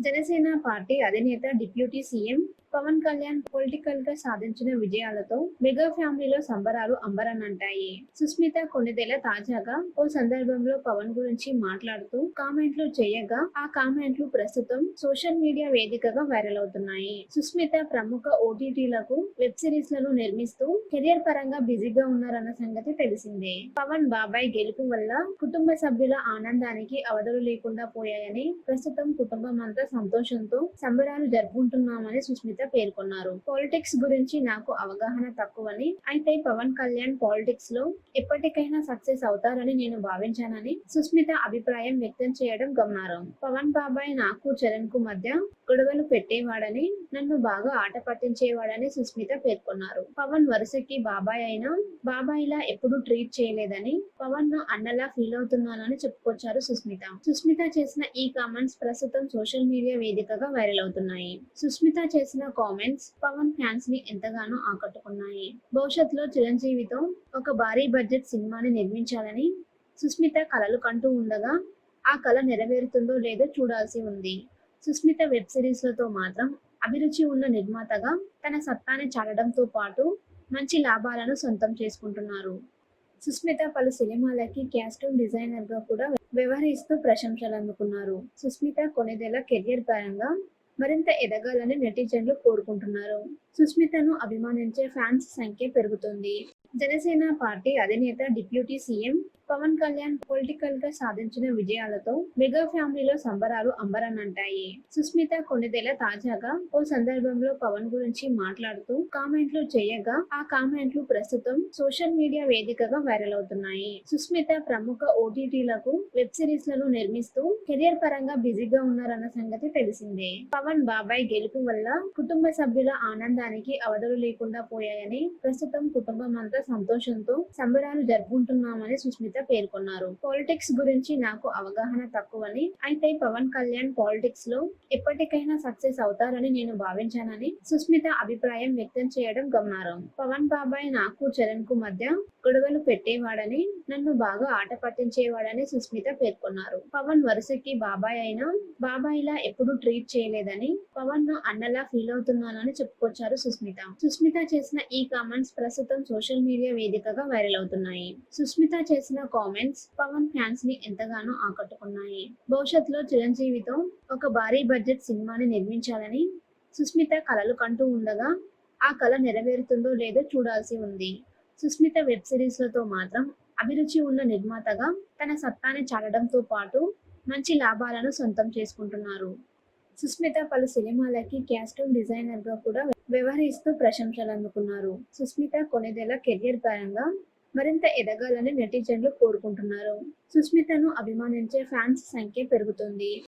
Janasena party అధినేత deputy CM Pawan Kalyan పొలిటికల్గా సాధించిన విజయాలతో మెగా ఫ్యామిలీలో సంబరాలు అంబరనంటాయి సుస్మిత కొన్నిదేళ్ళ తాజాగా ఓ సందర్భంలో పవన్ గురించి మాట్లాడుతూ కామెంట్లు చేయగా ఆ కామెంట్లు ప్రస్తుతం సోషల్ మీడియా వేదికగా వైరల్ అవుతున్నాయి. సుస్మిత ప్రముఖ ఓటీటీలకు వెబ్ సిరీస్లను నిర్మిస్తూ కెరియర్ పరంగా బిజీగా ఉన్నారన్న సంగతి తెలిసిందే. పవన్ బాబాయ్ గెలుపు వల్ల కుటుంబ సభ్యుల ఆనందానికి అవధులు లేకుండా పోయాయని ప్రస్తుతం కుటుంబం అంతా సంతోషంతో సంబరాలు జరుపుకుంటున్నామని సుస్మిత పేర్కొన్నారు. పాలిటిక్స్ గురించి నాకు అవగాహన తక్కువని అయితే పవన్ కళ్యాణ్ పాలిటిక్స్లో ఎప్పటికైనా సక్సెస్ అవుతారని నేను భావించానని సుస్మిత అభిప్రాయం వ్యక్తం చేయడం గమనార్హం. పవన్ బాబాయ్ నాకు చరణ్కు మధ్య గొడవలు పెట్టేవాడని నన్ను బాగా ఆట పట్టించేవాడని సుస్మిత పేర్కొన్నారు. పవన్ వరుసకి బాబాయ్ అయినా బాబాయ్ లా ఎప్పుడు ట్రీట్ చేయలేదని పవన్ను అన్నలా ఫీల్ అవుతున్నానని చెప్పుకొచ్చారు సుస్మిత. సుస్మిత చేసిన ఈ కామెంట్స్ ప్రస్తుతం సోషల్ మీడియా వేదికగా వైరల్ అవుతున్నాయి. సుస్మిత చేసిన కామెంట్స్ పవన్ ఫ్యాన్స్ని ఎంతగానో ఆకట్టుకున్నాయి. భవిష్యత్తులో చిరంజీవితో ఒక భారీ బడ్జెట్ సినిమాని నిర్మించాలని సుస్మిత కలలు కంటూ ఉండగా ఆ కళ నెరవేరుతుందో లేదో చూడాల్సి ఉంది. సుస్మిత వెబ్ సిరీస్లతో మాత్రం అభిరుచి ఉన్న నిర్మాతగా తన సత్తాని చాటడంతో పాటు మంచి లాభాలను సొంతం చేసుకుంటున్నారు. సుస్మిత పలు సినిమాలకి క్యాస్ట్యూమ్ డిజైనర్గా కూడా వ్యవహరిస్తూ ప్రశంసలు అందుకున్నారు. సుస్మిత కొనిదెల కెరియర్ పరంగా మరింత ఎదగాలని నెటిజన్లు కోరుకుంటున్నారు. సుస్మితను అభిమానించే ఫ్యాన్స్ సంఖ్య పెరుగుతుంది. జనసేన పార్టీ అధినేత డిప్యూటీ సీఎం పవన్ కళ్యాణ్ పొలిటికల్గా సాధించిన విజయాలతో మెగా ఫ్యామిలీలో సంబరాలు అంబరనంటాయి సుస్మిత కొన్నిదేళ్ళ తాజాగా ఓ సందర్భంలో పవన్ గురించి మాట్లాడుతూ కామెంట్లు చేయగా ఆ కామెంట్లు ప్రస్తుతం సోషల్ మీడియా వేదికగా వైరల్ అవుతున్నాయి. సుస్మిత ప్రముఖ ఓటీటీలకు వెబ్ సిరీస్లను నిర్మిస్తూ కెరియర్ పరంగా బిజీగా ఉన్నారన్న సంగతి తెలిసిందే. పవన్ బాబాయ్ గెలుపు వల్ల కుటుంబ సభ్యుల ఆనందానికి అవధులు లేకుండా పోయాయని ప్రస్తుతం కుటుంబం అంతా సంతోషంతో సంబరాలు జరుపుకుంటున్నామని సుస్మిత పేర్కొన్నారు. పాలిటిక్స్ గురించి నాకు అవగాహన తక్కువని అయితే పవన్ కళ్యాణ్ పాలిటిక్స్లో ఎప్పటికైనా సక్సెస్ అవుతారని నేను భావించానని సుస్మిత అభిప్రాయం వ్యక్తం చేయడం గమనార్హం. పవన్ బాబాయ్ నాకు చరణ్కు మధ్య గొడవలు పెట్టేవాడని నన్ను బాగా ఆట పట్టించేవాడని సుస్మిత పేర్కొన్నారు. పవన్ వరుసకి బాబాయ్ అయినా బాబాయ్ లా ఎప్పుడు ట్రీట్ చేయలేదని పవన్ను అన్నలా ఫీల్ అవుతున్నానని చెప్పుకొచ్చారు సుస్మిత. సుస్మిత చేసిన ఈ కామెంట్స్ ప్రస్తుతం సోషల్ మీడియా వేదికగా వైరల్ అవుతున్నాయి. సుస్మిత చేసిన కామెంట్స్ పవన్ ఫ్యాన్స్ని ఎంతగానో ఆకట్టుకున్నాయి. భవిష్యత్తులో చిరంజీవితో ఒక భారీ బడ్జెట్ సినిమాని నిర్మించాలని సుస్మిత కలలు కంటూ ఉండగా ఆ కళ నెరవేరుతుందో లేదో చూడాల్సి ఉంది. సుస్మిత వెబ్ సిరీస్లతో మాత్రం అభిరుచి ఉన్న నిర్మాతగా తన సత్తాని చాటడంతో పాటు మంచి లాభాలను సొంతం చేసుకుంటున్నారు. సుస్మిత పలు సినిమాలకి క్యాస్ట్యూమ్ డిజైనర్గా కూడా వ్యవహరిస్తూ ప్రశంసలు అందుకున్నారు. సుస్మిత కొనిదెల కెరియర్ పరంగా మరింత ఎదగాలని నెటిజన్లు కోరుకుంటున్నారు. సుస్మితను అభిమానించే ఫ్యాన్స్ సంఖ్య పెరుగుతుంది.